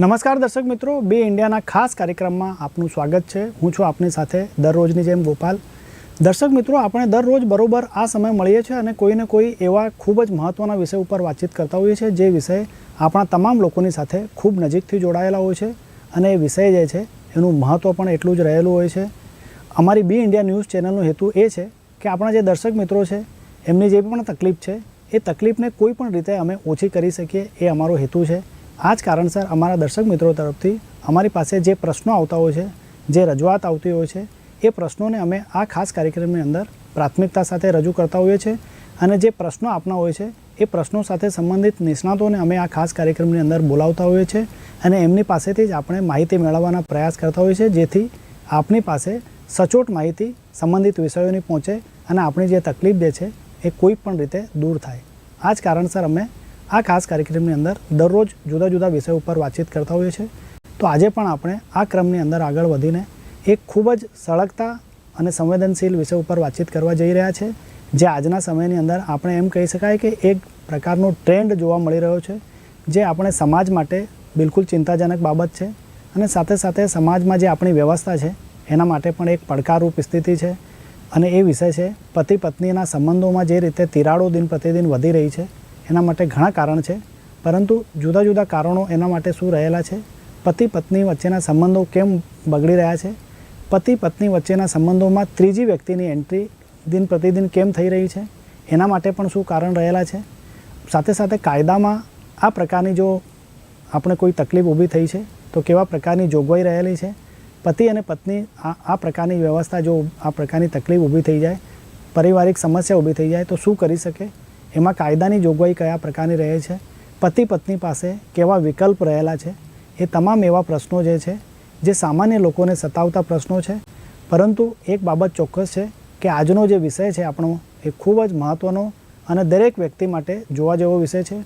નમસ્કાર દર્શક મિત્રો, બે ઇન્ડિયાના ખાસ કાર્યક્રમમાં આપનું સ્વાગત છે. હું છું આપની સાથે દરરોજની જેમ ગોપાલ. દર્શક મિત્રો, આપણે દરરોજ બરોબર આ સમય મળીએ છીએ અને કોઈને કોઈ એવા ખૂબ જ મહત્ત્વના વિષય ઉપર વાતચીત કરતા હોઈએ છીએ, જે વિષય આપણા તમામ લોકોની સાથે ખૂબ નજીકથી જોડાયેલા હોય છે અને એ વિષય જે છે, એનું મહત્ત્વ પણ એટલું જ રહેલું હોય છે. અમારી બી ઇન્ડિયા ન્યૂઝ ચેનલનો હેતુ એ છે કે આપણા જે દર્શક મિત્રો છે, એમની જે પણ તકલીફ છે, એ તકલીફને કોઈ પણ રીતે અમે ઓછી કરી શકીએ, એ અમારો હેતુ છે. આ જ કારણસર અમારા દર્શક મિત્રો તરફથી અમારી પાસે જે પ્રશ્નો આવતા હોય છે, જે રજૂઆત આવતી હોય છે, એ પ્રશ્નોને અમે આ ખાસ કાર્યક્રમની અંદર પ્રાથમિકતા સાથે રજૂ કરતા હોઈએ છીએ અને જે પ્રશ્નો આપના હોય છે, એ પ્રશ્નો સાથે સંબંધિત નિષ્ણાતોને અમે આ ખાસ કાર્યક્રમની અંદર બોલાવતા હોઈએ છીએ અને એમની પાસેથી જ આપણે માહિતી મેળવવાના પ્રયાસ કરતા હોઈએ છીએ, જેથી આપની પાસે સચોટ માહિતી, સંબંધિત વિષયોની પહોંચે અને આપણી જે તકલીફ જે છે, એ કોઈ પણ રીતે દૂર થાય. આ જ કારણસર અમે આ ખાસ કાર્યક્રમની અંદર દરરોજ જુદા જુદા વિષય ઉપર વાતચીત કરતા હોઈએ છીએ. તો આજે પણ આપણે આ ક્રમની અંદર આગળ વધીને એક ખૂબ જ સળગતા અને સંવેદનશીલ વિષય ઉપર વાતચીત કરવા જઈ રહ્યા છે. જે આજના સમયની અંદર આપણે એમ કહી શકાય કે એક પ્રકારનો ટ્રેન્ડ જોવા મળી રહ્યો છે, જે આપણે સમાજ માટે બિલકુલ ચિંતાજનક બાબત છે અને સાથે સાથે સમાજમાં જે આપણી વ્યવસ્થા છે, એના માટે પણ એક પડકારરૂપ સ્થિતિ છે અને એ વિષય છે પતિ પત્નીના સંબંધોમાં જે રીતે તિરાડો દિન પ્રતિદિન વધી રહી છે એના માટે ઘણા કારણ છે, પરંતુ જુદા જુદા કારણો એના માટે શું રહેલા છે? પતિ પત્ની વચ્ચેના સંબંધો કેમ બગડી રહ્યા છે? પતિ પત્ની વચ્ચેના સંબંધોમાં ત્રીજી વ્યક્તિની એન્ટ્રી દિન પ્રતિદિન કેમ થઈ રહી છે? એના માટે પણ શું કારણ રહેલા છે? સાથે સાથે કાયદામાં આ પ્રકારની જો આપણે કોઈ તકલીફ ઊભી થઈ છે, તો કેવા પ્રકારની જોગવાઈ રહેલી છે? પતિ અને પત્ની આ પ્રકારની વ્યવસ્થા જો આ પ્રકારની તકલીફ ઊભી થઈ જાય, પારિવારિક સમસ્યા ઊભી થઈ જાય, તો શું કરી શકે? એમાં કાયદાની જોગવાઈ કયા પ્રકારની રહે છે? પતિ પત્ની પાસે કેવા વિકલ્પ રહેલા છે? એ તમામ એવા પ્રશ્નો જે છે, જે સામાન્ય લોકોને સતાવતા પ્રશ્નો છે. પરંતુ એક બાબત ચોક્કસ છે કે આજનો જે વિષય છે આપણો, એ ખૂબ જ મહત્ત્વનો અને દરેક વ્યક્તિ માટે જોવા જેવો વિષય છે.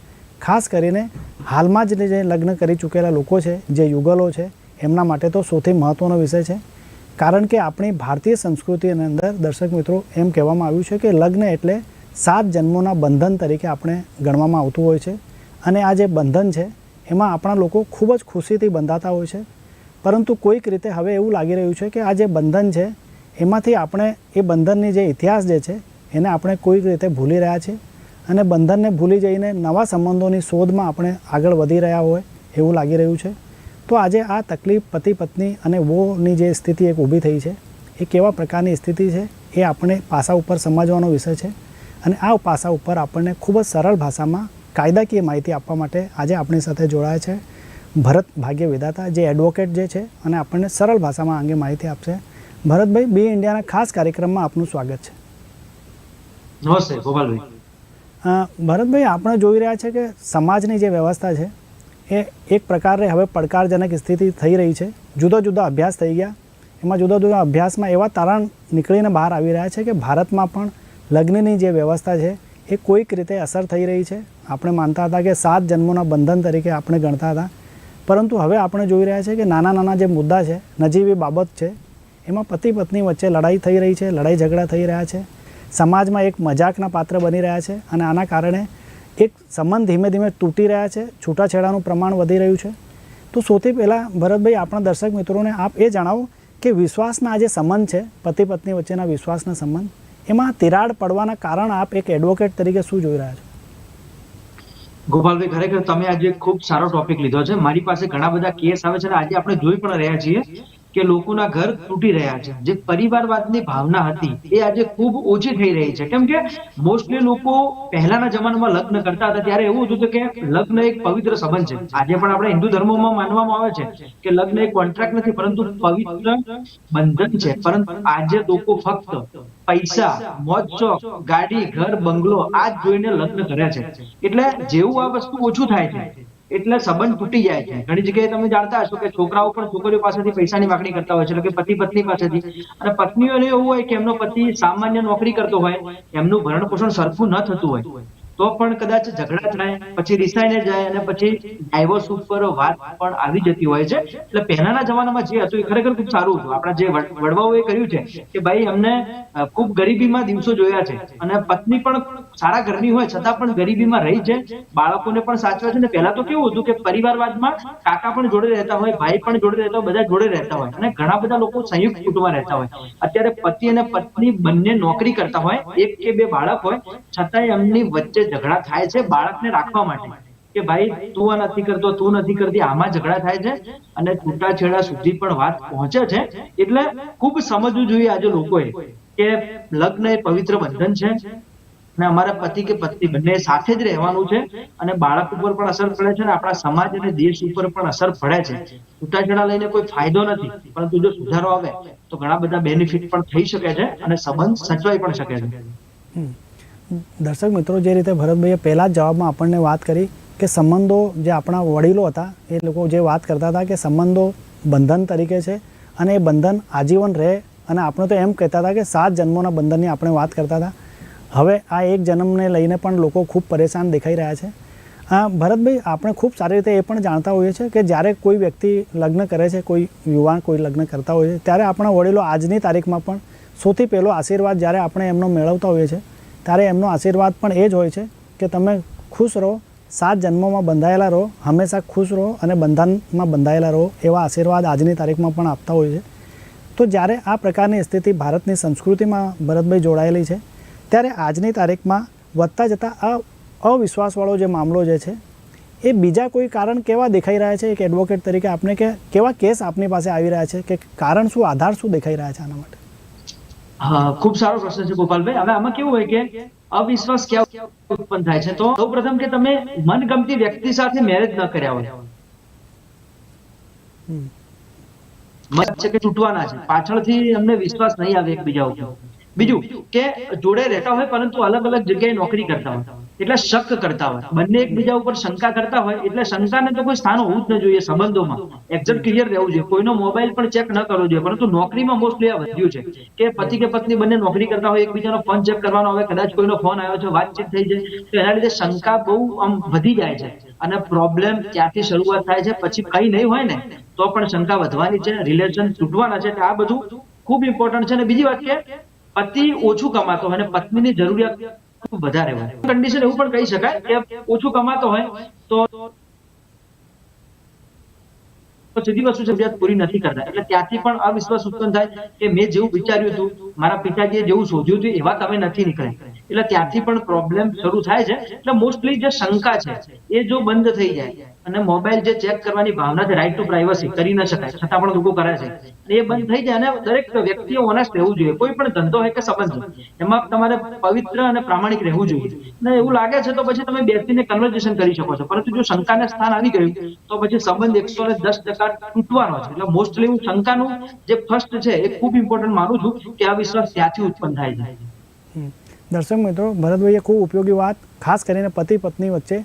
ખાસ કરીને હાલમાં જ જે લગ્ન કરી ચૂકેલા લોકો છે, જે યુગલો છે, એમના માટે તો સૌથી મહત્ત્વનો વિષય છે. કારણ કે આપણી ભારતીય સંસ્કૃતિની અંદર દર્શક મિત્રો એમ કહેવામાં આવ્યું છે કે લગ્ન એટલે સાત જન્મોના બંધન તરીકે આપણે ગણવામાં આવતું હોય છે. અને આ જે બંધન છે, એમાં આપણા લોકો ખૂબ જ ખુશીથી બંધાતા હોય છે. પરંતુ કોઈક રીતે હવે એવું લાગી રહ્યું છે કે આ જે બંધન છે, એમાંથી આપણે એ બંધનની જે ઇતિહાસ જે છે, એને આપણે કોઈક રીતે ભૂલી રહ્યા છીએ. અને બંધનને ભૂલી જઈને નવા સંબંધોની શોધમાં આપણે આગળ વધી રહ્યા હોય એવું લાગી રહ્યું છે. તો આજે આ તકલીફ પતિ પત્ની અને વોની જે સ્થિતિ એક ઊભી થઈ છે, એ કેવા પ્રકારની સ્થિતિ છે, એ આપણે પાસા ઉપર સમજવાનો વિષય છે. અને આ પાસા ઉપર આપણને ખૂબ જ સરળ ભાષામાં કાયદાકીય માહિતી આપવા માટે આજે આપણી સાથે જોડાયા છે ભરત ભાગ્ય વિધાતા જે એડવોકેટ જે છે અને આપણને સરળ ભાષામાં અંગે માહિતી આપશે. ભરતભાઈ બી ઇન્ડિયાના ખાસ કાર્યક્રમમાં આપનું સ્વાગત છે. નમસ્તે ગોપાલભાઈ. ભરતભાઈ આપણે જોઈ રહ્યા છે કે સમાજની જે વ્યવસ્થા છે એ એક પ્રકારે હવે પડકારજનક સ્થિતિ થઈ રહી છે. જુદા જુદા અભ્યાસ થઈ ગયા. એમાં જુદા જુદા અભ્યાસમાં એવા તારણ નીકળીને બહાર આવી રહ્યા છે કે ભારતમાં પણ લગ્નની જે વ્યવસ્થા છે, એ કોઈક રીતે અસર થઈ રહી છે. આપણે માનતા હતા કે સાત જન્મોના બંધન તરીકે આપણે ગણતા હતા. પરંતુ હવે આપણે જોઈ રહ્યા છે કે નાના નાના જે મુદ્દા છે, નજીવી બાબત છે, એમાં પતિ પત્ની વચ્ચે લડાઈ થઈ રહી છે, લડાઈ ઝઘડા થઈ રહ્યા છે. સમાજમાં એક મજાકના પાત્ર બની રહ્યા છે અને આના કારણે એક સંબંધ ધીમે ધીમે તૂટી રહ્યા છે, છૂટાછેડાનું પ્રમાણ વધી રહ્યું છે. તો સૌથી પહેલાં ભરતભાઈ, આપણા દર્શક મિત્રોને આપ એ જણાવો કે વિશ્વાસના આ જે સંબંધ છે, પતિ પત્ની વચ્ચેના વિશ્વાસના સંબંધ? એમાં તિરાડ પડવાના કારણ આપ એક એડવોકેટ તરીકે શું જોઈ રહ્યા છો? ગોપાલભાઈ, ખરેખર તમે આજે ખૂબ સારો ટોપિક લીધો છે. મારી પાસે ઘણા બધા કેસ આવે છે અને આજે આપણે જોઈ પણ રહ્યા છીએ. કે લોકોના ઘર તૂટી રહ્યા છે. જે પરિવારવાદની ભાવના હતી, એ આજે ખૂબ ઓછી થઈ રહી છે. કેમ કે મોસ્ટલી લોકો પહેલાના જમાનામાં લગ્ન કરતા હતા, ત્યારે એવું હતું કે લગ્ન એક પવિત્ર સંબંધ છે. આજે પણ આપણે હિન્દુ ધર્મમાં માનવામાં આવે છે કે લગ્ન એક કોન્ટ્રાક્ટ નથી, પરંતુ પવિત્ર બંધન છે. પરંતુ આજે લોકો ફક્ત પૈસા, મોજ ગાડી, ઘર, બંગલો આ જ જોઈને લગ્ન કર્યા છે. એટલે જેવું આ વસ્તુ ઓછું થાય છે એટલે સંબંધ તૂટી જાય છે. ઘણી જગ્યાએ તમે જાણતા હશો કે છોકરાઓ પણ છોકરીઓ પાસેથી પૈસાની માગણી કરતા હોય છે, એટલે કે પતિ પત્ની પાસેથી. અને પત્નીઓને એવું હોય કે એમનો પતિ સામાન્ય નોકરી કરતો હોય, એમનું ભરણ પોષણ સરખું ન થતું હોય. તો પણ કદાચ ઝઘડા થાય, પછી રિસાઈને જાય અને પછી ડાયવોર્સ ઉપર વાત પણ આવી જતી હોય છે. એટલે પહેલાના જમાનામાં જે હતું એ ખરેખર ખૂબ સારું હતું. આપણા જે વડવાઓએ કર્યું છે કે ભાઈ અમને ખૂબ ગરીબીમાં દિવસો જોયા છે અને પત્ની પણ સારા ઘરની હોય છતાં પણ ગરીબીમાં રહી છે. બાળકોને પણ સાચવે છે ને પહેલા તો કેવું હતું કે પરિવારવાદમાં કાકા પણ જોડે રહેતા હોય, ભાઈ પણ જોડે રહેતા હોય, બધા જોડે રહેતા હોય અને ઘણા બધા લોકો સંયુક્ત કુટુંબમાં રહેતા હોય. અત્યારે પતિ અને પત્ની બંને નોકરી કરતા હોય, એક કે બે બાળક હોય, છતાંય એમની વચ્ચે ઝઘડા થાય છે બાળકને રાખવા માટે. કે ભાઈ, તું આ નથી કરતો, તું નથી કરતી, આમાં ઝઘડા થાય છે અને છૂટાછેડા સુધી પણ વાત પહોંચે છે. એટલે ખૂબ સમજવું જોઈએ આજે લોકોએ કે લગ્ન એ પવિત્ર બંધન છે અને અમારા પતિ કે પત્ની બંને સાથે જ રહેવાનું છે અને બાળક ઉપર પણ અસર પડે છે અને આપણા સમાજ અને દેશ ઉપર પણ અસર પડે છે. છૂટાછેડા લઈને કોઈ ફાયદો નથી, પરંતુ જો સુધારો આવે તો ઘણા બધા બેનિફિટ પણ થઈ શકે છે અને સંબંધ સચવાઈ પણ શકે છે. દર્શક મિત્રો, જે રીતે ભરતભાઈએ પહેલાં જ જવાબમાં આપણને વાત કરી કે સંબંધો જે આપણા વડીલો હતા, એ લોકો જે વાત કરતા હતા કે સંબંધો બંધન તરીકે છે અને એ બંધન આજીવન રહે અને આપણે તો એમ કહેતા હતા કે સાત જન્મોના બંધનની આપણે વાત કરતા હતા. હવે આ એક જન્મને લઈને પણ લોકો ખૂબ પરેશાન દેખાઈ રહ્યા છે. આ ભરતભાઈ, આપણે ખૂબ સારી રીતે એ પણ જાણતા હોઈએ છીએ કે જ્યારે કોઈ વ્યક્તિ લગ્ન કરે છે, કોઈ યુવાન કોઈ લગ્ન કરતા હોય છે, ત્યારે આપણા વડીલો આજની તારીખમાં પણ સૌથી પહેલો આશીર્વાદ જ્યારે આપણે એમનો મેળવતા હોઈએ છીએ. ત્યારે એમનો આશીર્વાદ પણ એ જ હોય છે કે તમે ખુશ રહો, સાત જન્મોમાં બંધાયેલા રહો, હંમેશા ખુશ રહો અને બંધનમાં બંધાયેલા રહો એવા આશીર્વાદ આજની તારીખમાં પણ આપતા હોય છે. તો જ્યારે આ પ્રકારની સ્થિતિ ભારતની સંસ્કૃતિમાં ભરતભાઈ જોડાયેલી છે, ત્યારે આજની તારીખમાં વધતા જતા આ અવિશ્વાસવાળો જે મામલો જે છે, એ બીજા કોઈ કારણ કેવા દેખાઈ રહ્યા છે? એક એડવોકેટ તરીકે આપને કે કેવા કેસ આપની પાસે આવી રહ્યા છે? કે કારણ શું, આધાર શું દેખાઈ રહ્યા છે આના માટે? ખૂબ સારો પ્રશ્ન છે ગોપાલભાઈ. હવે આમાં કેવું હોય કે અવિશ્વાસ ક્યાં ઉત્પન્ન થાય છે? તો સૌપ્રથમ કે તમે મનગમતી વ્યક્તિ સાથે મેરેજ ન કર્યા હોય. મત છે કે તૂટવાના છે? પાછળથી અમને વિશ્વાસ નહીં આવે એકબીજા ઉપર. બીજું કે જોડે રહેતા હોય પરંતુ અલગ અલગ જગ્યાએ નોકરી કરતા હોય. એટલે શક કરતા હોય. બંને એકબીજા ઉપર શંકા કરતા હોય, એટલે શંકાને તો કોઈ સ્થાન હોવું જ ન જોઈએ સંબંધોમાં. એક્ઝેક્ટ ક્લિયર રહેવું જોઈએ. કોઈનો મોબાઈલ પણ ચેક ન કરવો જોઈએ, પરંતુ નોકરીમાં મોસ્ટલી આ વધ્યું છે કે પતિ કે પત્ની બંને નોકરી કરતા હોય, એકબીજાનો ફોન ચેક કરવાનો હવે કદાચ કોઈનો ફોન આવ્યો છે, વાતચીત થઈ જાય, તો એના લીધે શંકા બહુ આમ વધી જાય છે. અને પ્રોબ્લેમ ત્યાંથી શરૂઆત થાય છે, પછી કઈ નહીં હોય ને, તો પણ શંકા વધવાની છે રિલેશન તૂટવાના છે, એટલે આ બધું ખૂબ ઇમ્પોર્ટન્ટ છે. અને બીજી વાત કે, પતિ ઓછું કમાતો હોય અને પત્નીની જરૂરિયાત વધારે હોય. કન્ડિશન એવું પણ કહી શકાય કે ઓછું કમાતો હોય તો સીધી વસ્તુ જરૂરિયાત પૂરી નથી કરતા. એટલે ત્યાંથી પણ અવિશ્વાસ ઉત્પન્ન થાય કે મેં જેવું વિચાર્યું હતું, મારા પિતાજીએ જેવું શોધ્યું હતું, એવા તમે નથી નીકળ્યા. એટલે ત્યાંથી પણ પ્રોબ્લેમ શરૂ થાય છે. એટલે મોસ્ટલી જે શંકા છે, એ જો બંધ થઈ જાય અને મોબાઈલ જે ચેક કરવાની ભાવના છે રાઈટ ટુ પ્રાઇવસી કરી ન શકાય, છતાં પણ લોકો કરે છે. એ બંધ થઈ જાય અને દરેક વ્યક્તિએ ઓનેસ્ટ રહેવું જોઈએ. કોઈ પણ ધંધો હોય કે સંબંધ એમાં તમારે પવિત્ર અને પ્રામાણિક રહેવું જોઈએ. અને એવું લાગે છે તો પછી તમે બેસીને કન્વર્ઝેશન કરી શકો છો. પરંતુ જો શંકાને સ્થાન આવી ગયું, તો પછી સંબંધ એકસો ને દસ ટકા તૂટવાનો છે. એટલે મોસ્ટલી હું શંકાનું જે ફર્સ્ટ છે, એ ખૂબ ઇમ્પોર્ટન્ટ માનું છું કે આ વિશ્વાસ ત્યાંથી ઉત્પન્ન થાય છે. દર્શક મિત્રો, ભરતભાઈએ ખૂબ ઉપયોગી વાત, ખાસ કરીને પતિ પત્ની વચ્ચે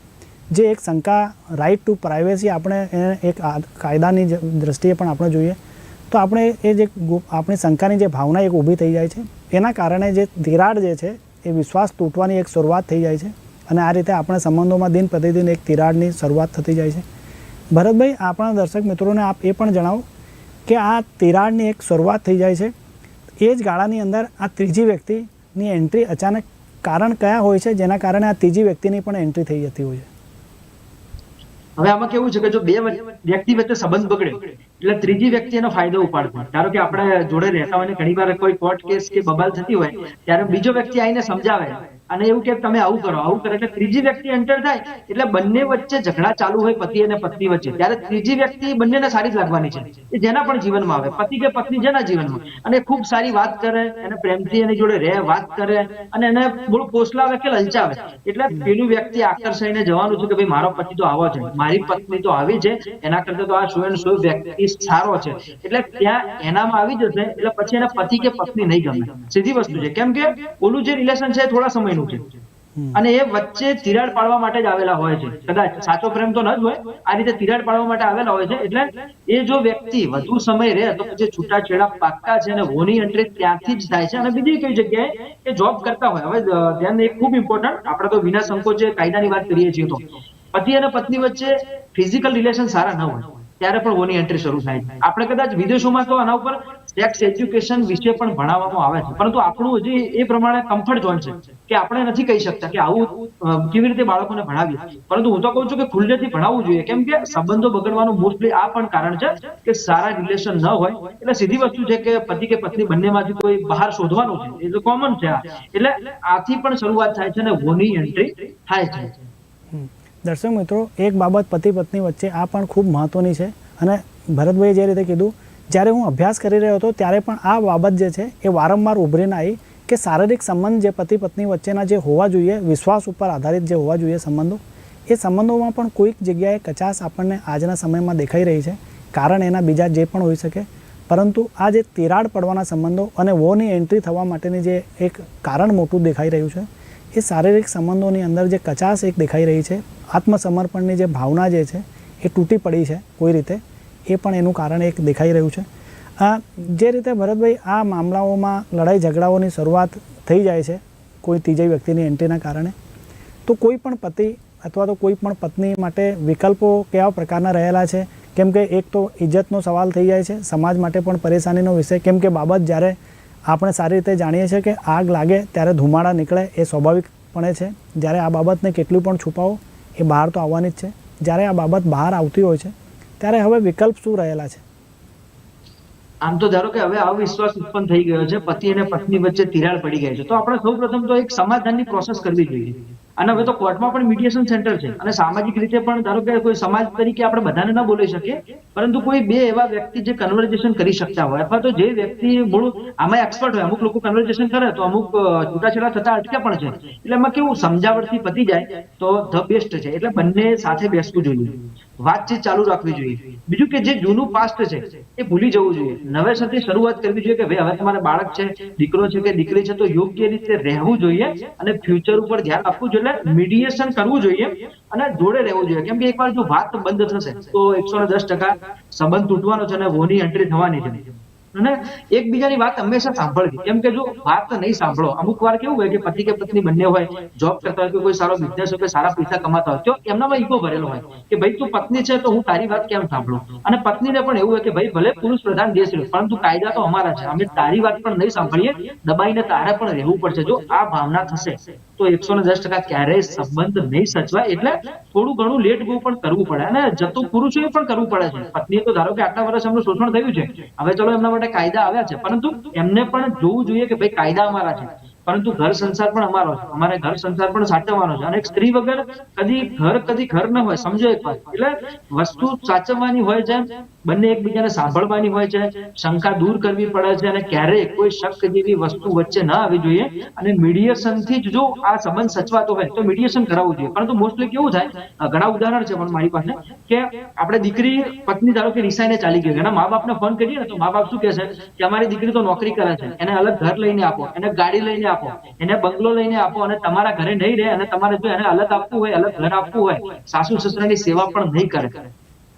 જે એક શંકા રાઇટ ટુ પ્રાઇવેસી આપણે એને એક કાયદાની દ્રષ્ટિએ પણ આપણે જોઈએ, તો આપણે એ જે આપણી શંકાની જે ભાવના એક ઊભી થઈ જાય છે. એના કારણે જે તિરાડ જે છે, એ વિશ્વાસ તૂટવાની એક શરૂઆત થઈ જાય છે અને આ રીતે આપણા સંબંધોમાં દિન પ્રતિદિન એક તિરાડની શરૂઆત થતી જાય છે. ભરતભાઈ, આપણા દર્શક મિત્રોને આપ એ પણ જણાવો કે આ તિરાડની એક શરૂઆત થઈ જાય છે. એ જ ગાળાની અંદર આ ત્રીજી વ્યક્તિની એન્ટ્રી અચાનક કારણ કયા હોય છે? જેના કારણે આ ત્રીજી વ્યક્તિની પણ એન્ટ્રી થઈ જતી હોય છે. હવે આમાં કેવું છે કે જો બે વ્યક્તિ વચ્ચે સંબંધ બગડે, એટલે ત્રીજી વ્યક્તિ એનો ફાયદો ઉપાડતો ધારો કે આપણે જોડે રહેતા હોય ઘણી વાર કોઈ કોર્ટ કેસ કે બબાલ થતી હોય, ત્યારે બીજો વ્યક્તિ આવીને સમજાવે અને એવું કે તમે આવું કરો આવું કરો એટલે ત્રીજી વ્યક્તિ એન્ટર થાય એટલે બંને વચ્ચે ઝઘડા ચાલુ હોય પતિ અને પત્ની વચ્ચે. ત્યારે ત્રીજી વ્યક્તિ બંનેને સારી જ લાગવાની છે. એ જેના પણ જીવનમાં આવે, પતિ કે પત્ની જેના જીવનમાં. અને ખૂબ સારી વાત કરે, એને પ્રેમથી એની જોડે રહે, વાત કરે, અને એને બહુ કોસલાવે કે લલચાવે. એટલે પેલું વ્યક્તિ આકર્ષાઈને જવાનું છે કે ભાઈ મારો પતિ તો આવો છે. મારી પત્ની તો આવી છે, એના કરતા તો આ સો એન્ડ સો વ્યક્તિ સારો છે. એટલે ત્યાં એનામાં આવી જશે, એટલે પછી એને પતિ કે પત્ની નહીં ગમે. સીધી વસ્તુ છે. કેમ કે ઓલું જે રિલેશન છે થોડા થોડા સમયનું છે. અને એ વચ્ચે તિરાડ પાડવા માટે જ આવેલા હોય છે. કદાચ સાચો પ્રેમ તો ન જ હોય આ રીતે તિરાડ પાડવા માટે આવેલા હોય છે. એટલે એ જો વ્યક્તિ વધુ સમય રહે તો પછી છૂટાછેડા પાક્કા છે અને હોની એન્ટ્રી ત્યાંથી જ થાય છે. અને બીજી કઈ જગ્યાએ એ જોબ કરતા હોય. હવે ધ્યાન એ ખૂબ ઇમ્પોર્ટન્ટ આપણે તો વિના સંકોચે કાયદાની વાત કરીએ છીએ તો. પતિ અને પત્ની વચ્ચે ફિઝિકલ રિલેશન સારા ન હોય ત્યારે પણ હોની એન્ટ્રી શરૂ થાય છે. આપણે કદાચ વિદેશોમાં તો આના ઉપર સેક્સ એજ્યુકેશન વિશે પણ ભણાવવામાં આવે છે. પરંતુ આપણું હજી એ પ્રમાણે કમ્ફર્ટ ઝોન છે કે આપણે નથી કહી શકતા કે આવું કેવી રીતે બાળકોને ભણાવીએ. પરંતુ હું તો કહું છું કે ખુલ્લેથી ભણાવવું જોઈએ. કેમ કે સંબંધો બગડવાનું મોસ્ટલી આ પણ કારણ છે કે સારા રિલેશન ન હોય. એટલે સીધી વસ્તુ છે કે પતિ કે પત્ની બંનેમાંથી કોઈ બહાર શોધવાનું છે. એ તો કોમન છે એટલે આથી પણ શરૂઆત થાય છે અને વોની એન્ટ્રી થાય છે. દર્શક મિત્રો, એક બાબત પતિ પત્ની વચ્ચે આ પણ ખૂબ મહત્વની છે. અને ભરતભાઈએ જે રીતે કીધું જ્યારે હું અભ્યાસ કરી રહ્યો હતો, ત્યારે પણ આ બાબત જે છે, એ વારંવાર ઉભરીને આવી કે શારીરિક સંબંધ જે પતિ પત્ની વચ્ચેના જે હોવા જોઈએ, વિશ્વાસ ઉપર આધારિત જે હોવા જોઈએ સંબંધો, એ સંબંધોમાં પણ કોઈક જગ્યાએ કચાશ આપણને આજના સમયમાં દેખાઈ રહી છે. કારણ એના બીજા જે પણ હોઈ શકે. પરંતુ આ જે તિરાડ પડવાના સંબંધો અને વોની એન્ટ્રી થવા માટેની જે એક કારણ મોટું દેખાઈ રહ્યું છે, એ શારીરિક સંબંધોની અંદર જે કચાશ એક દેખાઈ રહી છે. આત્મસમર્પણની જે ભાવના જે છે, એ તૂટી પડી છે કોઈ રીતે. એ પણ એનું કારણ એક દેખાઈ રહ્યું છે. જે રીતે ભરતભાઈ આ મામલાઓમાં લડાઈ ઝઘડાઓની શરૂઆત થઈ જાય છે, કોઈ ત્રીજી વ્યક્તિની એન્ટ્રીના કારણે, તો કોઈ પણ પતિ અથવા તો કોઈ પણ પત્ની માટે વિકલ્પો કેવા પ્રકારના રહેલા છે? કેમ કે એક તો ઇજ્જતનો સવાલ થઈ જાય છે, સમાજ માટે પણ પરેશાનીનો વિષય. કેમ કે બાબત જ્યારે આપણે સારી રીતે જાણીએ છીએ કે આગ લાગે ત્યારે ધુમાડા નીકળે એ સ્વાભાવિકપણે છે. જ્યારે આ બાબતને કેટલું પણ છુપાવો એ બહાર તો આવવાની જ છે. જ્યારે આ બાબત બહાર આવતી હોય છે ત્યારે હવે વિકલ્પ શું રહેલા છે? આમ તો ધારો કે હવે અવિશ્વાસ ઉત્પન્ન થઈ ગયો છે, પતિ અને પત્ની વચ્ચે તિરાડ પડી ગઈ છે. તો આપણે સૌ પ્રથમ તો એક સમાધાનની પ્રોસેસ કરવી જોઈએ. અને હવે તો કોર્ટમાં પણ મીડિયેશન સેન્ટર છે. અને સામાજિક રીતે પણ ધારો કે કોઈ સમાજ તરીકે આપણે બધાને ના બોલી શકીએ, પરંતુ કોઈ બે એવા વ્યક્તિ જે કન્વર્ઝેશન કરી શકતા હોય, અથવા તો જે વ્યક્તિ મૂળ આમાં એક્સપર્ટ હોય, અમુક લોકો કન્વર્ઝેશન કરે, તો અમુક છૂટાછેડા થતા અટકે પણ છે. એટલે એમાં કેવું, સમજાવટથી પતી જાય, તો ધ બેસ્ટ છે. એટલે બંને સાથે બેસવું જોઈએ. વાતચીત ચાલુ રાખવી જોઈએ. બીજું કે જે જૂનું પાસ્ટ છે, એ ભૂલી જવું જોઈએ. નવેસરથી શરૂઆત કરવી જોઈએ કે ભાઈ હવે તમારે બાળક છે, દીકરો છે કે દીકરી છે તો યોગ્ય રીતે રહેવું જોઈએ અને ફ્યુચર ઉપર ધ્યાન આપવું જોઈએ મીડિયેશન કરવું જોઈએ અને જોડે રહેવું જોઈએ. કેમ કે એકવાર જો વાત બંધ થશે તો એકસો દસ ટકા સંબંધ તૂટવાનો છે અને વોની એન્ટ્રી થવાની છે. અને એકબીજાની વાત હંમેશા સાંભળવી. કેમ કે જો વાત નહીં સાંભળો, અમુક વાર કેવું હોય કે પતિ કે પત્ની બંને હોય જોબ કરતા હોય કે કોઈ સારો બિઝનેસ હોય કે સારા પૈસા કમાતા હોય, તો એમનામાં ઈગો ભરેલો હોય કે ભાઈ તું પત્ની છે તો હું તારી વાત કેમ સાંભળું? અને પત્નીને પણ એવું હોય કે ભાઈ ભલે પુરુષ પ્રધાન દેશ રહ્યો, પરંતુ કાયદા તો અમારા છે. અમે તારી વાત પણ નહીં સાંભળીએ, દબાઈને તારે પણ રહેવું પડશે. જો આ ભાવના થશે તો એકસો ને દસ ટકા ક્યારેય સંબંધ નહીં સચવાય. એટલે થોડું ઘણું લેટ ગો પણ કરવું પડે. અને જતું એ પણ કરવું પડે છે. પત્નીએ તો ધારો કે આટલા વર્ષ એમનું શોષણ થયું છે. હવે ચલો એમના માટે કાયદા આવ્યા છે. પરંતુ એમને પણ જોવું જોઈએ કે ભાઈ કાયદા અમારા છે. પરંતુ ઘર સંસાર પણ અમારો છે. અમારે ઘર સંસાર પણ સાચવવાનો છે. અને સ્ત્રી વગર કદી ઘર કદી ઘર ન હોય, સમજો એક વાત. એટલે વસ્તુ સાચવવાની હોય છે, બંને એકબીજાને સાંભળવાની હોય છે, શંકા દૂર કરવી પડે છે અને ક્યારેય કોઈ શક જેવી વસ્તુ વચ્ચે ન આવી જોઈએ. અને મીડિયેશનથી જ જો આ સંબંધ સચવાતો હોય તો મીડિયેશન કરાવવું જોઈએ. પરંતુ મોસ્ટલી કેવું થાય ઘણા ઉદાહરણ છે પણ મારી પાસે, કે આપણે દીકરી પત્ની ધારો કે રિસાઈને ચાલી ગઈ એના મા બાપને ફોન કરીએ ને તો મા બાપ શું કહે છે, કે અમારી દીકરી તો નોકરી કરે છે, એને અલગ ઘર લઈને આપો, એને ગાડી લઈને આપો. એને બંગલો લઈને આપો અને તમારા ઘરે નહીં રહે અને તમારે જો એને અલગ આપવું હોય, અલગ ઘર આપવું હોય, સાસુ સસરાની સેવા પણ નહીં કરે.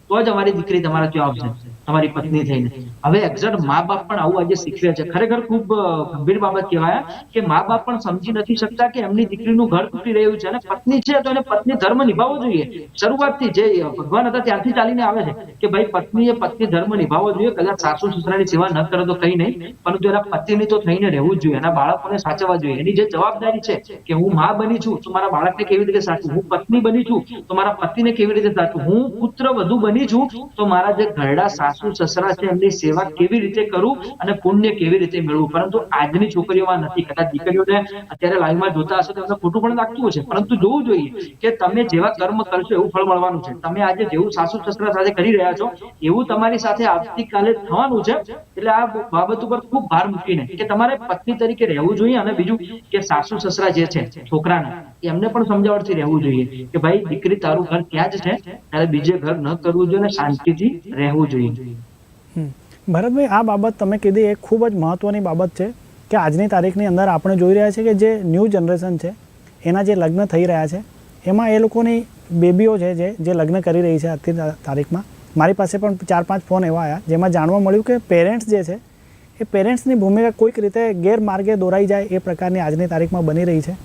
તો જ અમારી દીકરી તમારા ત્યાં આવશે. તમારી પત્ની થઈને. હવે એક્ઝેક્ટ મા બાપ પણ આવું આજે શીખવે છે. ખરેખર ખૂબ ગંભીર બાબત કહેવાય કે મા બાપ પણ સમજી નથી શકતા કે એમની દીકરીનું ઘર તૂટી રહ્યું છે અને પત્ની છે તો એને પત્ની ધર્મ નિભાવવો જોઈએ. શરૂઆતથી જે ભગવાન હતા ત્યાંથી ચાલીને આવે છે કે ભાઈ પત્નીએ પત્ની ધર્મ નિભાવવો જોઈએ. કદાચ સાસુ સસરાની સેવા ન કરે તો કઈ નહીં, પરંતુ એના પતિની તો થઈને રહેવું જોઈએ. એના બાળકોને સાચવવા જોઈએ. એની જે જવાબદારી છે કે હું મા બની છું, તો મારા બાળકને કેવી રીતે સાચું હું પત્ની બની છું, તો મારા પતિને કેવી રીતે સાચું હું પુત્ર વધુ બની છું, તો મારા જે ઘરડા સાસુ સસરા છે, એમની સેવા કેવી રીતે કરું અને પુણ્ય કેવી રીતે મેળવું? પરંતુ આજની છોકરીઓમાં નથી. કદાચ દીકરીઓને અત્યારે લાઈવમાં જોતા હશો તો એમને ખોટું પણ લાગતું હશે. પરંતુ જોવું જોઈએ કે તમે જેવા કર્મ કરશો એવું ફળ મળવાનું છે. તમે આજે જેવું સાસુ સસરા સાથે કરી રહ્યા છો, એવું તમારી સાથે આવતીકાલે થવાનું છે. એટલે આ બાબત ઉપર ખૂબ ભાર મૂકીને કે તમારે પત્ની તરીકે રહેવું જોઈએ અને બીજું કે સાસુ સસરા જે છે, છોકરાને, એમને પણ સમજાવટથી રહેવું જોઈએ કે ભાઈ, દીકરી તારું ઘર ત્યાં જ છે? ત્યારે બીજે ઘર ન કરવું જોઈએ અને શાંતિથી રહેવું જોઈએ. ભરતભાઈ, આ બાબત તમે કીધી એ ખૂબ જ મહત્ત્વની બાબત છે કે આજની તારીખની અંદર આપણે જોઈ રહ્યા છીએ કે જે ન્યૂ જનરેશન છે, એના જે લગ્ન થઈ રહ્યા છે, એમાં એ લોકોની બેબીઓ છે જે જે લગ્ન કરી રહી છે અત્યારની તારીખમાં. મારી પાસે પણ ચાર પાંચ ફોન એવા આવ્યા જેમાં જાણવા મળ્યું કે પેરેન્ટ્સ જે છે, એ પેરેન્ટ્સની ભૂમિકા કોઈક રીતે ગેરમાર્ગે દોરાઈ જાય એ પ્રકારની આજની તારીખમાં બની રહી છે.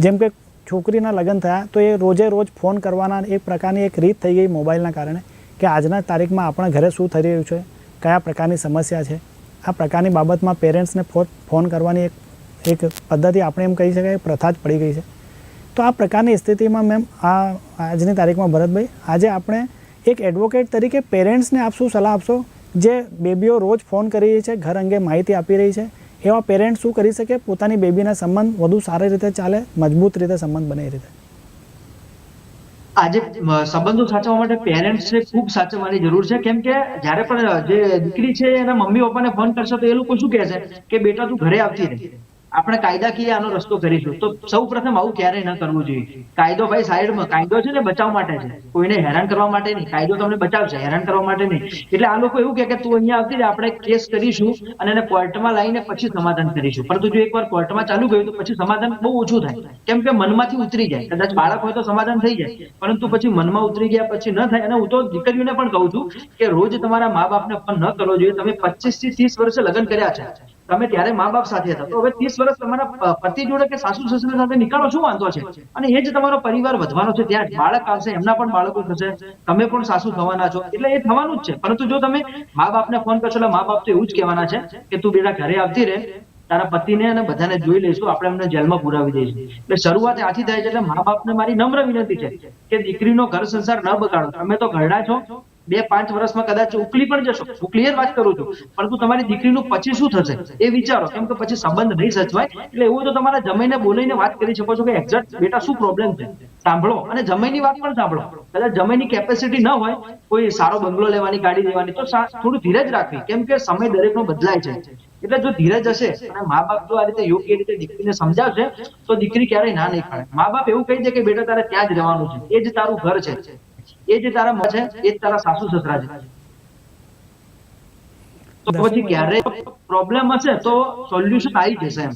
જેમ કે છોકરીના લગ્ન થયા તો એ રોજે રોજ ફોન કરવાના એક પ્રકારની એક રીત થઈ ગઈ મોબાઈલના કારણે કે આજના તારીખમાં આપણા ઘરે શું થઈ રહ્યું છે કયા પ્રકારની સમસ્યા છે? આ પ્રકારની બાબતમાં પેરેન્ટ્સને ફોન કરવાની એક એક પદ્ધતિ આપણે એમ કહી શકાય, પ્રથા જ પડી ગઈ છે. તો આ પ્રકારની સ્થિતિમાં મેમ, આ, આજની તારીખમાં ભરતભાઈ, આજે આપણે એક એડવોકેટ તરીકે પેરેન્ટ્સને આપ શું સલાહ આપશો? જે બેબીઓ રોજ ફોન કરી રહી છે, ઘર અંગે માહિતી આપી રહી છે, એવા પેરેન્ટ્સ શું કરી શકે? પોતાની બેબીના સંબંધ વધુ સારી રીતે ચાલે, મજબૂત રીતે સંબંધ બને રીતે આજે સંબંધો સાચવવા માટે પેરેન્ટ્સને ખૂબ સાચવવાની જરૂર છે. કેમ કે જ્યારે પણ જે દીકરી છે, એના મમ્મી પપ્પાને ફોન કરશે તો એ લોકો શું કહેશે? કે બેટા, તું ઘરે આવતી રહે. આપણે કાયદાકીય આનો રસ્તો કરીશું. તો સૌ પ્રથમ આવું ક્યારેય ન કરવું જોઈએ? કાયદો ભાઈ સાઈડમાં, કાયદો છે ને બચાવ માટે છે. કોઈને હેરાન કરવા માટે નહીં. કાયદો તમને બચાવશે, હેરાન કરવા માટે નહીં. એટલે આ લોકો એવું કે તું અહીંયા આવતી આપણે કેસ કરીશું અને એને કોર્ટમાં લાવીને પછી સમાધાન કરીશું. પરંતુ જો એકવાર કોર્ટમાં ચાલુ ગયું તો પછી સમાધાન બહુ ઓછું થાય. કેમ કે મનમાંથી ઉતરી જાય. કદાચ બાળક હોય તો સમાધાન થઈ જાય. પરંતુ પછી મનમાં ઉતરી ગયા પછી ન થાય. અને હું તો દીકરીઓને પણ કહું છું કે રોજ તમારા મા બાપને ફોન ન કરવો જોઈએ. તમે પચીસથી ત્રીસ વર્ષે લગ્ન કર્યા છે. તમે ત્યારે મા બાપ સાથે હતા. તો હવે ત્રીસ વર્ષ તમારા પતિ જોડે કે સાસુ, સસરા સાથે નીકળો, શું વાંધો છે? અને એ જ તમારો પરિવાર વધવાનો છે. ત્યાં બાળક આવશે, એમના પણ બાળકો થશે, તમે પણ સાસુ થવાના છો. એટલે એ થવાનું જ છે. પરંતુ જો તમે મા બાપને ફોન કરશો, એટલે મા બાપ તો એવું જ કહેવાના છે કે તું બેટા ઘરે આવતી રહે, તારા પતિને અને બધાને જોઈ લઈશું, આપણે એમને જેલમાં પુરાવી દઈશું. એટલે શરૂઆત આથી થાય છે એટલે મા બાપને મારી નમ્ર વિનંતી છે કે દીકરીનો ઘર સંસાર ન બગાડો. તમે તો ઘરડા છો બે પાંચ વર્ષમાં કદાચ ઉકલી પણ જશો. હું ક્લિયર વાત કરું છું. પરંતુ તમારી દીકરીનું પછી શું થશે? એ વિચારો. કેમ કે પછી સંબંધ નહીં સચવાય. એટલે એવું તો તમારા જમાઈને બોલીને વાત કરી શકો છો કે એક્ઝેક્ટ બેટા શું પ્રોબ્લેમ છે? સાંભળો. અને જમાઈની વાત પણ સાંભળો. કદાચ જમાઈની કેપેસિટી ન હોય, કોઈ સારો બંગલો લેવાની, ગાડી લેવાની, તો થોડું ધીરજ રાખવી. કેમ કે સમય દરેકનો બદલાય છે. એટલે જો ધીરજ હશે અને મા બાપ જો આ રીતે યોગ્ય રીતે દીકરીને સમજાવશે, તો દીકરી ક્યારેય ના નહીં પાડે મા બાપ એવું કહી દે કે બેટા તારે ત્યાં જ રહેવાનું છે. એ જ તારું ઘર છે. એ જે તારા મા છે એ તારા સાસુ સસરા છે. તો પછી ક્યારે પ્રોબ્લેમ હશે તો સોલ્યુશન આવી જશે એમ.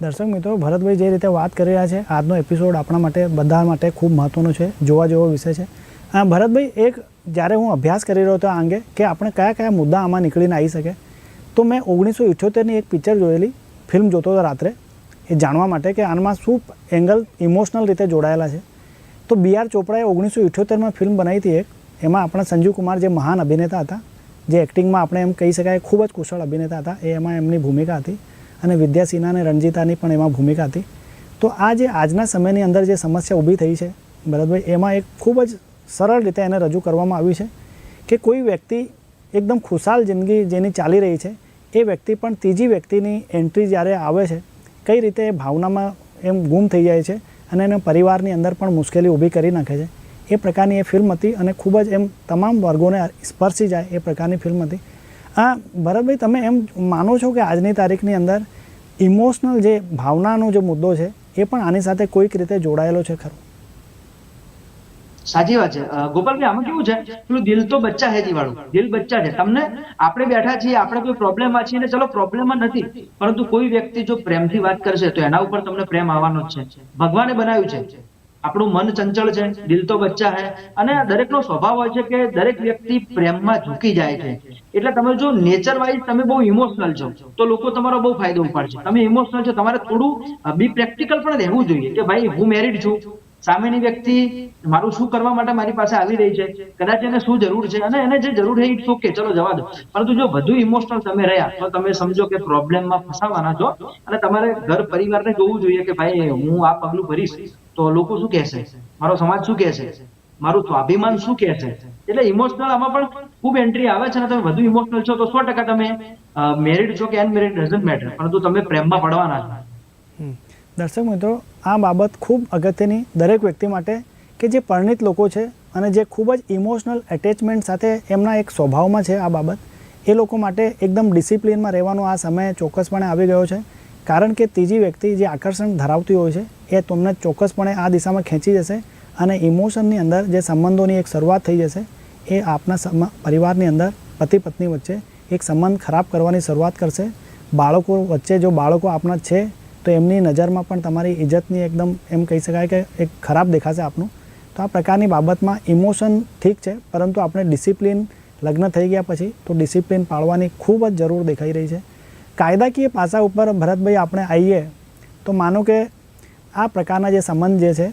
દર્શક મિત્રો ભરતભાઈ જે રીતે વાત કરી રહ્યા છે આજનો એપિસોડ આપણા માટે બધા માટે ખૂબ મહત્ત્વનો છે જોવા જેવો વિષય છે. ભરતભાઈ એક જ્યારે હું અભ્યાસ કરી રહ્યો હતો આ અંગે કે આપણે કયા કયા મુદ્દા આમાં નીકળીને આવી શકે તો મેં ઓગણીસો ઇઠ્યોતેરની એક પિક્ચર જોયેલી ફિલ્મ જોતો હતો રાત્રે. એ જાણવા માટે કે આમાં શું એંગલ ઇમોશનલ રીતે જોડાયેલા છે. તો બી આર ચોપડાએ ઓગણીસો ઇઠ્યોતેરમાં ફિલ્મ બનાવી હતી એક. એમાં આપણા સંજીવ કુમાર જે મહાન અભિનેતા હતા, જે એક્ટિંગમાં આપણે એમ કહી શકાય ખૂબ જ કુશળ અભિનેતા હતા, એ એમાં એમની ભૂમિકા હતી. અને વિદ્યા સિન્હા અને રણજીતાની પણ એમાં ભૂમિકા હતી. તો આ જે આજના સમયની અંદર જે સમસ્યા ઊભી થઈ છે ભરતભાઈ એમાં એક ખૂબ જ સરળ રીતે એને રજૂ કરવામાં આવ્યું છે કે કોઈ વ્યક્તિ એકદમ ખુશાલ જિંદગી જેની ચાલી રહી છે, એ વ્યક્તિ પણ ત્રીજી વ્યક્તિની એન્ટ્રી જ્યારે આવે છે, કઈ રીતે એ ભાવનામાં એમ ગુમ થઈ જાય છે અને એના પરિવારની અંદર પણ મુશ્કેલી ઊભી કરી નાખે છે. એ પ્રકારની એ ફિલ્મ હતી અને ખૂબ જ એમ તમામ વર્ગોને સ્પર્શી જાય એ પ્રકારની ફિલ્મ હતી. આ ભરતભાઈ, તમે એમ માનો છો કે આજની તારીખની અંદર ઇમોશનલ જે ભાવનાનો જે મુદ્દો છે, એ પણ આની સાથે કોઈક રીતે જોડાયેલો છે ખરો? સાચી વાત છે. ગોપાલભાઈ, આમાં કેવું છે? પેલું દિલ તો બચ્ચા હે વાળું દિલ બચ્ચા છે. તમને, આપણે બેઠા છીએ, આપણે કોઈ પ્રોબ્લેમમાં છીએ ચલો પ્રોબ્લેમમાં નથી. પરંતુ કોઈ વ્યક્તિ જો પ્રેમથી વાત કરશે તો એના ઉપર તમને પ્રેમ આવવાનો જ છે. ભગવાને બનાવ્યું છે. આપણું મન ચંચળ છે, દિલ તો બચ્ચા હે. અને દરેકનો સ્વભાવ હોય છે કે દરેક વ્યક્તિ પ્રેમમાં ઝૂકી જાય છે. એટલે તમે જો નેચર વાઇઝ તમે બહુ ઇમોશનલ છો, તો લોકો તમારો બહુ ફાયદો ઉપાડશે. તમે ઇમોશનલ છો, તમારે થોડું બી પ્રેક્ટિકલ પણ રહેવું જોઈએ કે ભાઈ હું મેરિડ છું સામેની વ્યક્તિ, મારું શું કરવા માટે મારી પાસે આવી રહી છે? કદાચ એને શું જરૂર છે? અને એને જે જરૂર છે ઇટ્સ ઓકે ચલો જવા દો. પરંતુ જો વધુ ઇમોશનલ તમે રહ્યા, તો તમે સમજો કે પ્રોબ્લેમમાં ફસાવાના છો અને તમારે ઘર પરિવારને જોવું જોઈએ કે, ભાઈ, હું આ પગલું ભરીશ તો લોકો શું કહેશે? મારો સમાજ શું કહેશે? મારું સ્વાભિમાન શું કહેશે? એટલે ઇમોશનલ આમાં પણ ખૂબ એન્ટ્રી આવે છે અને તમે વધુ ઇમોશનલ છો તો સો ટકા તમે મેરિડ છો કે અનમેરિડ ડઝન્ટ મેટર પરંતુ તમે પ્રેમમાં પડવાના છો. દર્શક મિત્રો, આ બાબત ખૂબ અગત્યની દરેક વ્યક્તિ માટે કે જે પરિણિત લોકો છે અને જે ખૂબ જ ઇમોશનલ એટેચમેન્ટ સાથે એમના એક સ્વભાવમાં છે આ બાબત, એ લોકો માટે એકદમ ડિસિપ્લિનમાં રહેવાનો આ સમય ચોક્કસપણે આવી ગયો છે. કારણ કે ત્રીજી વ્યક્તિ જે આકર્ષણ ધરાવતી હોય છે, એ તમને ચોક્કસપણે આ દિશામાં ખેંચી જશે અને ઇમોશનની અંદર જે સંબંધોની એક શરૂઆત થઈ જશે, એ આપના પરિવારની અંદર પતિ પત્ની વચ્ચે એક સંબંધ ખરાબ કરવાની શરૂઆત કરશે. બાળકો વચ્ચે જો બાળકો આપણા છે તો એમની નજરમાં પણ તમારી ઇજ્જતની એકદમ એમ કહી શકાય કે એક ખરાબ દેખાશે આપનું. તો આ પ્રકારની બાબતમાં ઇમોશન ઠીક છે, પરંતુ આપણે ડિસિપ્લિન લગ્ન થઈ ગયા પછી તો ડિસિપ્લિન પાળવાની ખૂબ જ જરૂર દેખાઈ રહી છે. કાયદાકીય પાસા ઉપર ભરતભાઈ આપણે આવીએ તો માનો કે આ પ્રકારના જે સંબંધ જે છે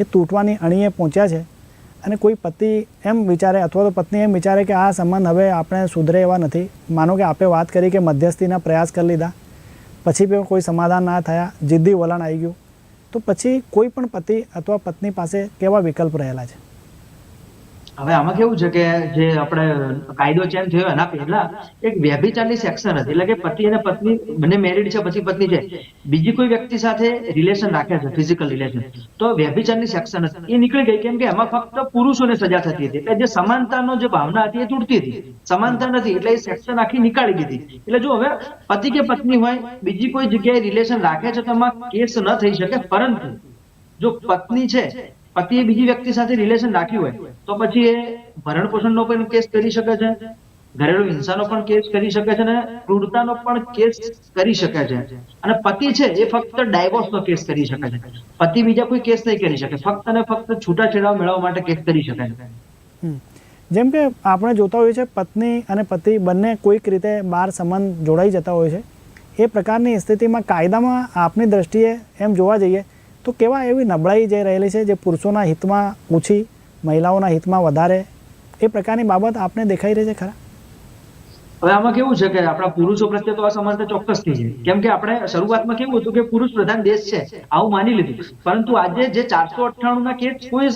એ તૂટવાની અણીએ પહોંચ્યા છે અને કોઈ પતિ એમ વિચારે અથવા તો પત્ની એમ વિચારે કે આ સંબંધ હવે આપણે સુધરે એવા નથી. માનો કે આપણે વાત કરી કે મધ્યસ્થીના પ્રયાસ કરી લીધા. પછી પણ કોઈ સમાધાન ના થયા, જિદ્દી વલણ આવી ગયું. તો પછી કોઈ પણ પતિ અથવા પત્ની પાસે કેવા વિકલ્પ રહેલા છે? હવે આમાં કેવું છે કે જે આપણે કાયદો ચેન્જ થયો એના પહેલા એક વ્યભિચારની સેક્શન હતી. એટલે કે પતિ અને પત્ની, બંને મેરિડ છે, પછી પત્ની છે. બીજી કોઈ વ્યક્તિ સાથે રિલેશન રાખે છે ફિઝિકલ રિલેશન તો વ્યભિચારની સેક્શન હતી. એ નીકળી ગઈ કેમ કે એમાં ફક્ત પુરુષોને સજા થતી હતી. એટલે જે સમાનતાનો જે ભાવના હતી એ તૂટતી હતી. સમાનતા નથી, એટલે એ સેક્શન આખી નીકાળી દીધી. એટલે જો હવે પતિ કે પત્ની હોય, બીજી કોઈ જગ્યાએ રિલેશન રાખે છે તો એમાં કેસ ન થઈ શકે, પરંતુ જો પત્ની છે, પતિએ બીજી વ્યક્તિ સાથે રિલેશન રાખ્યું હોય તો પછી એ ભરણ પોષણનો પણ કેસ કરી શકે છે, ઘરેલુ હિંસાનો પણ કેસ કરી શકે છે અને ક્રૂરતાનો પણ કેસ કરી શકે છે. અને પતિ છે એ ફક્ત ડાયવોર્સનો કેસ કરી શકે છે. પતિ બીજા કોઈ કેસ નહીં કરી શકે, ફક્ત અને ફક્ત છૂટાછેડા મેળવવા માટે કેસ કરી શકે છે. જેમ કે આપણે જોતા હોઈએ છીએ પત્ની અને પતિ બંને કોઈક રીતે બાર સંબંધ જોડાઈ જતા હોય છે. એ પ્રકારની સ્થિતિમાં કાયદામાં આપની દ્રષ્ટિએ એમ જોવા જઈએ તો કેવા એવી નબળાઈ જે રહેલી છે જે પુરુષોના હિતમાં ઓછી મહિલાઓના હિતમાં વધારે એ પ્રકારની બાબત આપને દેખાઈ રહી છે ખરા? હવે આમાં કેવું છે કે આપણા પુરુષો પ્રત્યે તો અસમાનતા ચોક્કસથી છે કેમ કે આપણે શરૂઆતમાં કેવું હતું કે પુરુષ પ્રધાન દેશ છે, આવું માની લીધું. પરંતુ આજે જે ચારસો અઠ્ઠાણું ના કેસ કોઈ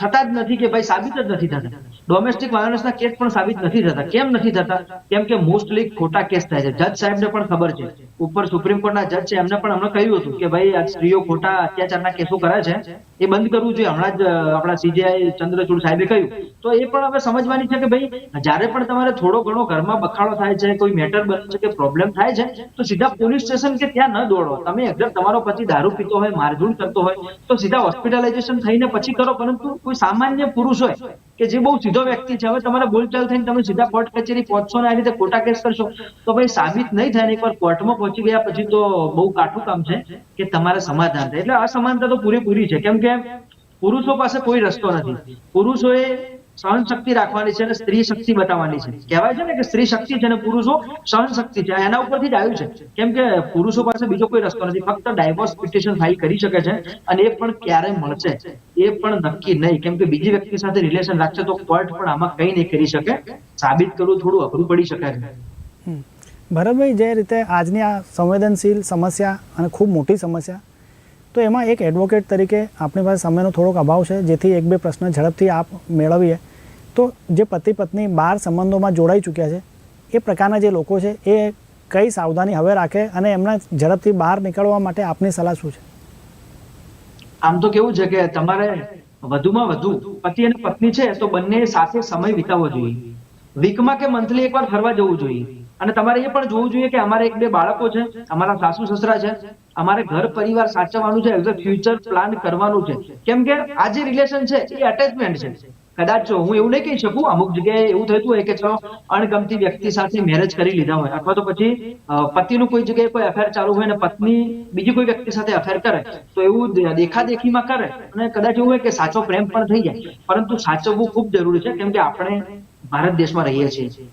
થતા જ નથી કે ભાઈ સાબિત જ નથી થતા. ડોમેસ્ટિક વાયોલન્સના કેસ પણ સાબિત નથી થતા. કેમ નથી થતા? કેમ કે મોસ્ટલી ખોટા કેસ થાય છે. જજ સાહેબને પણ ખબર છે. ઉપર સુપ્રીમ કોર્ટના જજ છે, એમને પણ હમણાં કહ્યું હતું કે ભાઈ આ સ્ત્રીઓ ખોટા અત્યાચારના કેસો કરે છે. એ બંધ કરવું જોઈએ. હમણાં જ આપણા સીજીઆઈ ચંદ્રચૂડ સાહેબે કહ્યું. તો એ પણ હવે સમજવાની છે કે ભાઈ જ્યારે પણ તમારે થોડો ઘણો ઘરમાં બખાડો થાય છે, કોઈ મેટર બને છે કે પ્રોબ્લેમ થાય છે, તો સીધા પોલીસ સ્ટેશન કે ત્યાં ન દોડો. તમે એકદમ તમારો પતિ દારૂ પીતો હોય, મારઝૂડ કરતો હોય, તો સીધા હોસ્પિટલાઇઝેશન થઈને પછી કરો. પરંતુ કોઈ સામાન્ય પુરુષ હોય કે જે બહુ સીધો વ્યક્તિ છે, હવે તમારે બોલચાલ થઈને તમે સીધા કોર્ટ કચેરી પહોંચશો ને આ રીતે ખોટા કેસ કરશો, તો ભાઈ સાબિત નહીં થાય ને એકવાર કોર્ટમાં પહોંચી ગયા પછી તો બહુ કાઠું કામ છે કે તમારે સમાધાન થાય. એટલે અસમાનતા તો પૂરેપૂરી છે. કેમ કે પુરુષો પાસે કોઈ રસ્તો નથી. પુરુષોએ સહન શક્તિ રાખવાની છે અને સ્ત્રી શક્તિ બતાવવાની છે. કહેવાય છે ને કે સ્ત્રી શક્તિ છે અને પુરુષો સહન શક્તિ છે. એના ઉપરથી જ આવ્યું છે. કેમ કે પુરુષો પાસે બીજો કોઈ રસ્તો નથી. ફક્ત ડાયવોર્સ પિટિશન ફાઇલ કરી શકે છે અને એ પણ ક્યારે મળશે? એ પણ નક્કી નહીં. કેમ કે બીજી વ્યક્તિ સાથે રિલેશન રાખશે તો કોર્ટ પણ આમાં કંઈ નહીં કરી શકે. સાબિત કરવું થોડું અઘરું પડી શકે. છે. ભરતભાઈ, જે રીતે આજની આ સંવેદનશીલ સમસ્યા અને ખૂબ મોટી સમસ્યા, તો એમાં એક એડવોકેટ તરીકે આપણી પાસે સમયનો થોડોક અભાવ છે, જેથી એક બે પ્રશ્ન ઝડપથી આપ મેળવીએ. તો જે પતિ પત્ની બાર સંબંધોમાં જોડાઈ ચૂક્યા છે, એ પ્રકારના જે લોકો છે, એ કઈ સાવધાની હવે રાખે અને એમના ઝડપથી બહાર નીકળવા માટે આપની સલાહ શું છે? આમ તો કેવું છે કે તમારે વધુમાં વધુ પતિ અને પત્ની છે, તો બંને સાથે સમય વિતાવવો જોઈએ. વીકમાં કે મંથલી એકવાર ફરવા જવું જોઈએ. અને તમારે એ પણ જોવું જોઈએ કે અમારે એક બે બાળકો છે, અમારા સાસુ સસરા છે, અમારે ઘર પરિવાર સાચવવાનું છે ફ્યુચર પ્લાન કરવાનું છે. કેમ કે આ જે રિલેશન છે, એ અટેચમેન્ટ છે. કદાચ હું એવું નહીં કહી શકું, અમુક જગ્યાએ એવું થતું હોય કે જો અણગમતી વ્યક્તિ સાથે મેરેજ કરી લીધા હોય, અથવા તો પછી પતિનું કોઈ જગ્યાએ કોઈ અફેર ચાલુ હોય અને પત્ની બીજી કોઈ વ્યક્તિ સાથે અફેર કરે, તો એવું દેખાદેખીમાં કરે અને કદાચ એવું હોય કે સાચો પ્રેમ પણ થઈ જાય. પરંતુ સાચવવું ખૂબ જરૂરી છે, કેમ કે આપણે ભારત દેશમાં રહીએ છીએ.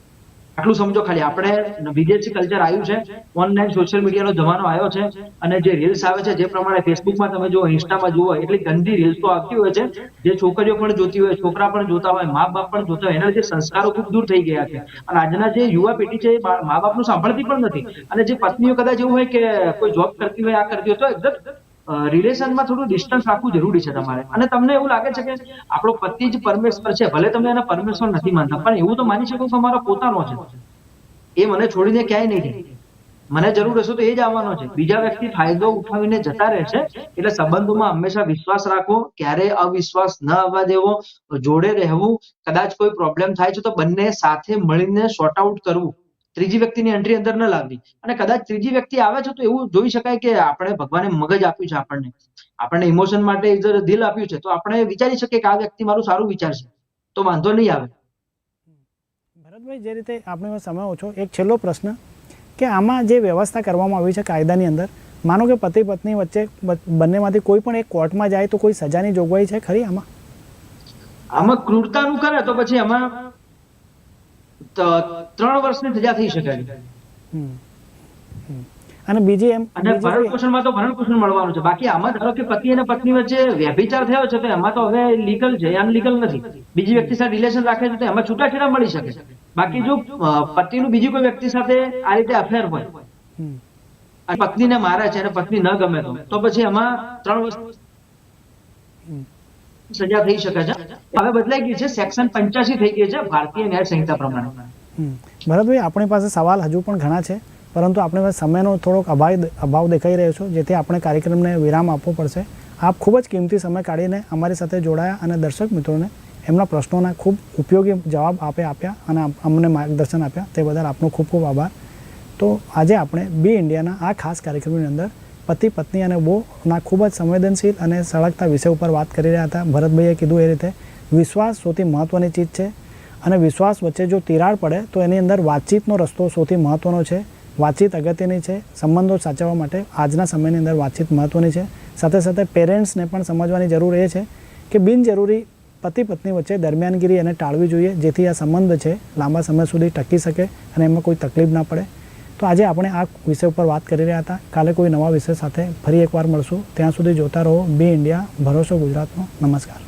આટલું સમજો ખાલી. આપણે વિદેશી કલ્ચર આવ્યું છે. ઓનલાઈન સોશિયલ મીડિયાનો જમાનો આવ્યો છે. અને જે રીલ્સ આવે છે, જે પ્રમાણે ફેસબુકમાં તમે જુઓ ઇન્સ્ટામાં જુઓ, એટલી ગંદી રીલ્સ તો આવતી હોય છે. જે છોકરીઓ પણ જોતી હોય, છોકરા પણ જોતા હોય, મા બાપ પણ જોતા હોય, એના જે સંસ્કારો ખૂબ દૂર થઈ ગયા છે. અને આજના જે યુવા પેઢી છે, એ મા બાપનું સાંભળતી પણ નથી. અને જે પત્નીઓ કદાચ એવું હોય કે કોઈ જોબ કરતી હોય, આ કરતી હોય, તો એકદમ રિલેશનમાં થોડું ડિસ્ટન્સ રાખવું જરૂરી છે તમારે. અને તમને એવું લાગે છે કે આપણો પતિ જ પરમેશ્વર છે, ભલે તમે એના પરમેશ્વર નથી માનતા, પણ એવું તો માની શકો કે મારો પોતાનો છે. એ મને છોડીને ક્યાંય નહીં જાય. મને જરૂર હશે તો એ જ આવવાનો છે. બીજા વ્યક્તિ ફાયદો ઉઠાવીને જતા રહે છે, એટલે સંબંધોમાં હંમેશા વિશ્વાસ રાખો ક્યારે અવિશ્વાસ ન આવવા દેવો, જોડે રહેવું, કદાચ કોઈ પ્રોબ્લેમ થાય છે તો બંને સાથે મળીને સોર્ટ આઉટ કરવું. ત્રીજી વ્યક્તિની એન્ટ્રી અંદર ન લાવવી. અને કદાચ ત્રીજી વ્યક્તિ આવે છે તો એવું જોઈ શકાય કે આપણે ભગવાને મગજ આપ્યું છે આપણને. આપણને ઇમોશન માટે દિલ આપ્યું છે તો આપણે વિચારી શકીએ કે આ વ્યક્તિ મારું સારું વિચારશે. તો વાંધો નહીં આવે. ભરતભાઈ જે રીતે આપણે સમય ઓછો એક છેલ્લો પ્રશ્ન. કે આમાં જે વ્યવસ્થા કરવામાં આવી છે કાયદાની અંદર માનો કે પતિ પત્ની વચ્ચે બંનેમાંથી કોઈ પણ એક કોર્ટમાં જાય તો કોઈ સજાની જોગવાઈ છે ખરી આમાં? આમાં ક્રૂરતાનું કરે તો પછી ત- ત્રણ વર્ષની સજા થઈ શકે. અને બીજી એમ અને ભરણ પોષણમાં તો ભરણ પોષણ મળવાનું છે. બાકી આમાં ધારો કે પતિ અને પત્ની વચ્ચે વ્યભિચાર થયો છે તો એમાં તો હવે લીગલ છે અનલીગલ નથી. બીજી વ્યક્તિ સાથે રિલેશન રાખે છે તો એમાં છૂટાછેડા મળી શકે. બાકી જો પતિનું બીજી કોઈ વ્યક્તિ સાથે આ રીતે અફેર હોય પત્નીને મારે છે અને પત્ની ન ગમે તો તો પછી એમાં ત્રણ વર્ષ. સજા થઈ શકે છે. હવે બદલાઈ ગઈ છે. સેક્શન પંચ્યાસી થઈ ગઈ છે. ભારતીય ન્યાય સંહિતા પ્રમાણે. ભરતભાઈ, આપણી પાસે સવાલ હજુ પણ ઘણા છે, પરંતુ આપણે સમયનો થોડોક અભાવ અભાવ દેખાઈ રહ્યો છે, જેથી આપણે કાર્યક્રમને વિરામ આપવો પડશે. આપ ખૂબ જ કિંમતી સમય કાઢીને અમારી સાથે જોડાયા અને દર્શક મિત્રોને એમના પ્રશ્નોના ખૂબ ઉપયોગી જવાબ આપે આપ્યા અને અમને માર્ગદર્શન આપ્યા. તે બદલ આપનો ખૂબ ખૂબ આભાર. તો આજે આપણે બી ઇન્ડિયાના આ ખાસ કાર્યક્રમની અંદર પતિ, પત્ની અને બોના ખૂબ જ સંવેદનશીલ અને સળગતા વિષય ઉપર વાત કરી રહ્યા હતા. ભરતભાઈએ કીધું એ રીતે. વિશ્વાસ સૌથી મહત્ત્વની ચીજ છે અને વિશ્વાસ વચ્ચે જો તિરાડ પડે તો એની અંદર વાતચીતનો રસ્તો સૌથી મહત્ત્વનો છે. વાતચીત અગત્યની છે. સંબંધો સાચવવા માટે આજના સમયની અંદર વાતચીત મહત્ત્વની છે. સાથે સાથે પેરેન્ટ્સને પણ સમજવાની જરૂર એ છે કે બિનજરૂરી પતિ, પત્ની વચ્ચે દરમિયાનગીરી એને ટાળવી જોઈએ, જેથી આ સંબંધ છે લાંબા સમય સુધી ટકી શકે અને એમાં કોઈ તકલીફ ના પડે. તો આજે આપણે આ વિષય ઉપર વાત કરી રહ્યા હતા. કાલે કોઈ નવા વિષય સાથે ફરી એકવાર મળશું. ત્યાં સુધી જોતા રહો. Be India. ભરોસો ગુજરાતનો. નમસ્કાર.